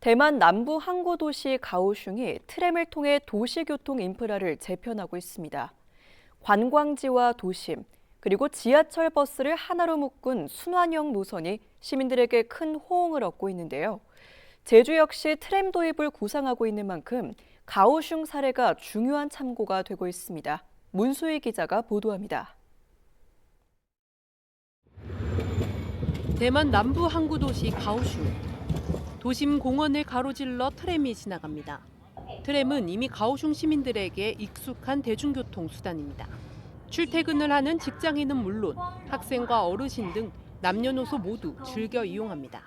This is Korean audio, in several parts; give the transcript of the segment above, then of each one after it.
대만 남부 항구 도시 가오슝이 트램을 통해 도시 교통 인프라를 재편하고 있습니다. 관광지와 도심, 그리고 지하철 버스를 하나로 묶은 순환형 노선이 시민들에게 큰 호응을 얻고 있는데요. 제주 역시 트램 도입을 구상하고 있는 만큼 가오슝 사례가 중요한 참고가 되고 있습니다. 문수희 기자가 보도합니다. 대만 남부 항구 도시 가오슝. 도심 공원을 가로질러 트램이 지나갑니다. 트램은 이미 가오슝 시민들에게 익숙한 대중교통 수단입니다. 출퇴근을 하는 직장인은 물론 학생과 어르신 등 남녀노소 모두 즐겨 이용합니다.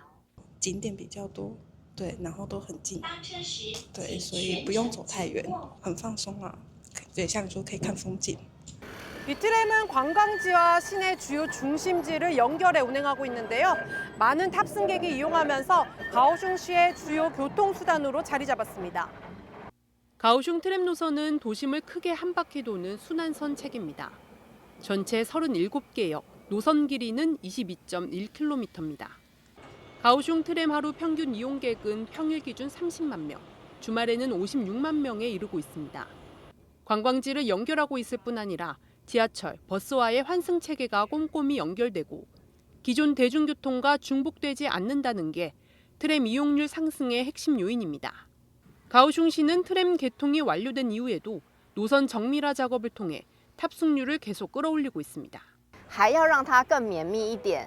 景点比较多，对，然后都很近，对，所以不用走太远，很放松啊。对，像你说可以看风景。 이 트램은 관광지와 시내 주요 중심지를 연결해 운행하고 있는데요. 많은 탑승객이 이용하면서 가오슝시의 주요 교통수단으로 자리 잡았습니다. 가오슝 트램 노선은 도심을 크게 한 바퀴 도는 순환선 체계입니다. 전체 37개 역, 노선 길이는 22.1km입니다. 가오슝 트램 하루 평균 이용객은 평일 기준 30만 명, 주말에는 56만 명에 이르고 있습니다. 관광지를 연결하고 있을 뿐 아니라 지하철, 버스와의 환승 체계가 꼼꼼히 연결되고 기존 대중교통과 중복되지 않는다는 게 트램 이용률 상승의 핵심 요인입니다. 가오슝시는 트램 개통이 완료된 이후에도 노선 정밀화 작업을 통해 탑승률을 계속 끌어올리고 있습니다. 还要让它更绵密一点。